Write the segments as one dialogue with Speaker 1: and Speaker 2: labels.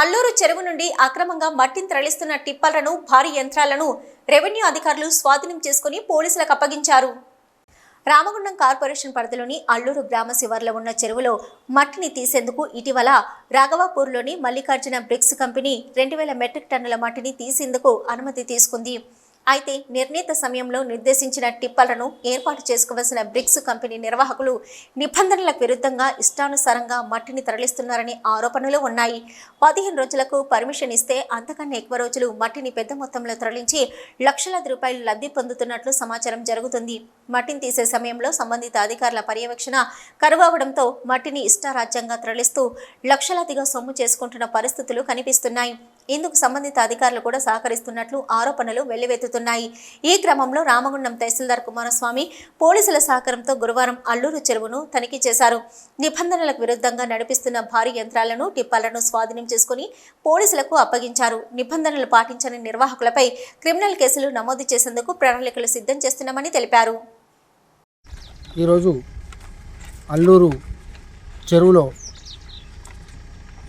Speaker 1: అల్లూరు చెరువు నుండి అక్రమంగా మట్టిని తరలిస్తున్న టిప్పర్లను భారీ యంత్రాలను రెవెన్యూ అధికారులు స్వాధీనం చేసుకుని పోలీసులకు అప్పగించారు. రామగుండం కార్పొరేషన్ పరిధిలోని అల్లూరు గ్రామ శివార్లో ఉన్న చెరువులో మట్టిని తీసేందుకు ఇటీవల రాఘవాపూర్లోని మల్లికార్జున బ్రిక్స్ కంపెనీ రెండు వేల మెట్రిక్ టన్నుల మట్టిని తీసేందుకు అనుమతి తీసుకుంది. అయితే నిర్ణీత సమయంలో నిర్దేశించిన టిప్పర్లను ఏర్పాటు చేసుకోవాల్సిన బ్రిక్స్ కంపెనీ నిర్వాహకులు నిబంధనలకు విరుద్ధంగా ఇష్టానుసారంగా మట్టిని తరలిస్తున్నారనే ఆరోపణలు ఉన్నాయి. పదిహేను రోజులకు పర్మిషన్ ఇస్తే అంతకన్నా ఎక్కువ రోజులు మట్టిని పెద్ద మొత్తంలో తరలించి లక్షలాది రూపాయలు లబ్ధి పొందుతున్నట్లు సమాచారం జరుగుతుంది. మట్టిని తీసే సమయంలో సంబంధిత అధికారుల పర్యవేక్షణ కరువవడంతో మట్టిని ఇష్టారాజ్యంగా తరలిస్తూ లక్షలాదిగా సొమ్ము చేసుకుంటున్న పరిస్థితులు కనిపిస్తున్నాయి. ఇందుకు సంబంధిత అధికారులు కూడా సహకరిస్తున్నట్లు ఆరోపణలు వెల్లువెత్తుతున్నాయి ఈ క్రమంలో రామగుండం తహసీల్దార్ కుమారస్వామి పోలీసుల సహకారంతో గురువారం అల్లూరు చెరువును తనిఖీ చేశారు. నిబంధనలకు విరుద్ధంగా నడిపిస్తున్న భారీ యంత్రాలను టిప్పాలను స్వాధీనం చేసుకుని పోలీసులకు అప్పగించారు. నిబంధనలు పాటించని నిర్వాహకులపై క్రిమినల్ కేసులు నమోదు చేసేందుకు ప్రణాళికలు సిద్ధం చేస్తున్నామని తెలిపారు.
Speaker 2: ఈరోజు అల్లూరు చెరువులో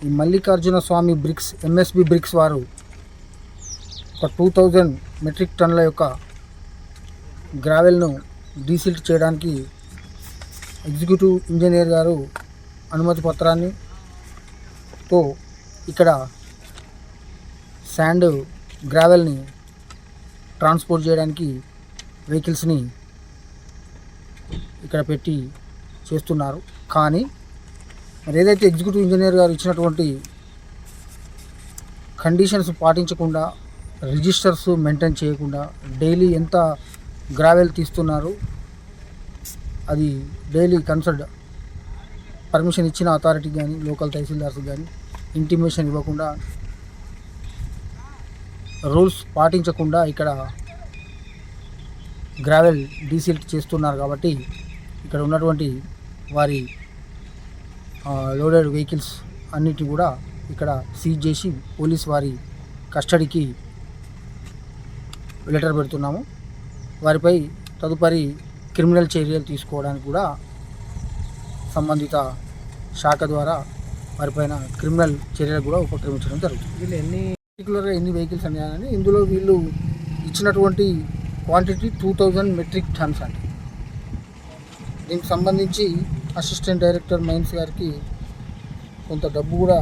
Speaker 2: ఈ Mallikarjuna Swamy bricks MSB bricks వారు ఒక టూ థౌజండ్ మెట్రిక్ టన్నుల యొక్క గ్రావెల్ను డీసిల్ట్ చేయడానికి ఎగ్జిక్యూటివ్ ఇంజనీర్ గారు అనుమతి పత్రాన్ని తో ఇక్కడ శాండ్ గ్రావెల్ని ట్రాన్స్పోర్ట్ చేయడానికి వెహికల్స్ని ఇక్కడ పెట్టి చేస్తున్నారు. కానీ మరి ఏదైతే ఎగ్జిక్యూటివ్ ఇంజనీర్ గారు ఇచ్చినటువంటి కండిషన్స్ పాటించకుండా రిజిస్టర్స్ మెయింటైన్ చేయకుండా డైలీ ఎంత గ్రావెల్ తీస్తున్నారు అది డైలీ కన్సల్ట్ పర్మిషన్ ఇచ్చిన అథారిటీకి కానీ లోకల్ తహసీల్దార్స్ కానీ ఇంటిమేషన్ ఇవ్వకుండా రూల్స్ పాటించకుండా ఇక్కడ గ్రావెల్ డీసీల్ట్ చేస్తున్నారు కాబట్టి ఇక్కడ ఉన్నటువంటి వారి లోడెడ్ వెహికల్స్ అన్నిటి కూడా ఇక్కడ సీజ్ చేసి పోలీస్ వారి కస్టడీకి లెటర్ పెడుతున్నాము. వారిపై తదుపరి క్రిమినల్ చర్యలు తీసుకోవడానికి కూడా సంబంధిత శాఖ ద్వారా వారిపైన క్రిమినల్ చర్యలు కూడా ఉపక్రమించడం జరుగుతుంది. వీళ్ళు ఎన్ని పర్టికులర్గా ఎన్ని వెహికల్స్ అన్నాయని ఇందులో వీళ్ళు ఇచ్చినటువంటి quantity two thousand metric tons అండి దీనికి సంబంధించి అసిస్టెంట్ డైరెక్టర్ మైన్స్ గారికి కొంత డబ్బు కూడా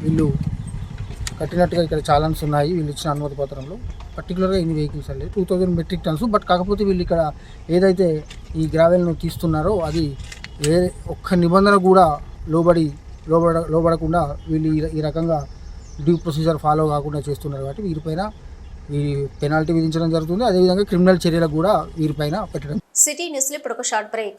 Speaker 2: వీళ్ళు కట్టినట్టుగా ఇక్కడ ఛాలెన్స్ ఉన్నాయి. వీళ్ళు ఇచ్చిన అనుమతి పత్రంలో. పర్టికులర్గా ఇన్ని వెహికల్స్ అండి? Two thousand metric tons but కాకపోతే వీళ్ళు ఇక్కడ ఏదైతే ఈ గ్రావెల్ను తీస్తున్నారో అది ఏ ఒక్క నిబంధన కూడా లోబడి లోబడ లోబడకుండా వీళ్ళు ఈ- ఈ రకంగా డ్యూ ప్రొసీజర్ ఫాలో కాకుండా చేస్తున్నారు కాబట్టి వీరిపైన ఈ పెనాల్టీ విధించడం జరుగుతుంది. అదేవిధంగా క్రిమినల్ చర్యలకు కూడా వీరిపైన పెట్టడం
Speaker 1: సిటీ న్యూస్లో ఇప్పుడు ఒక షార్ట్ బ్రేక్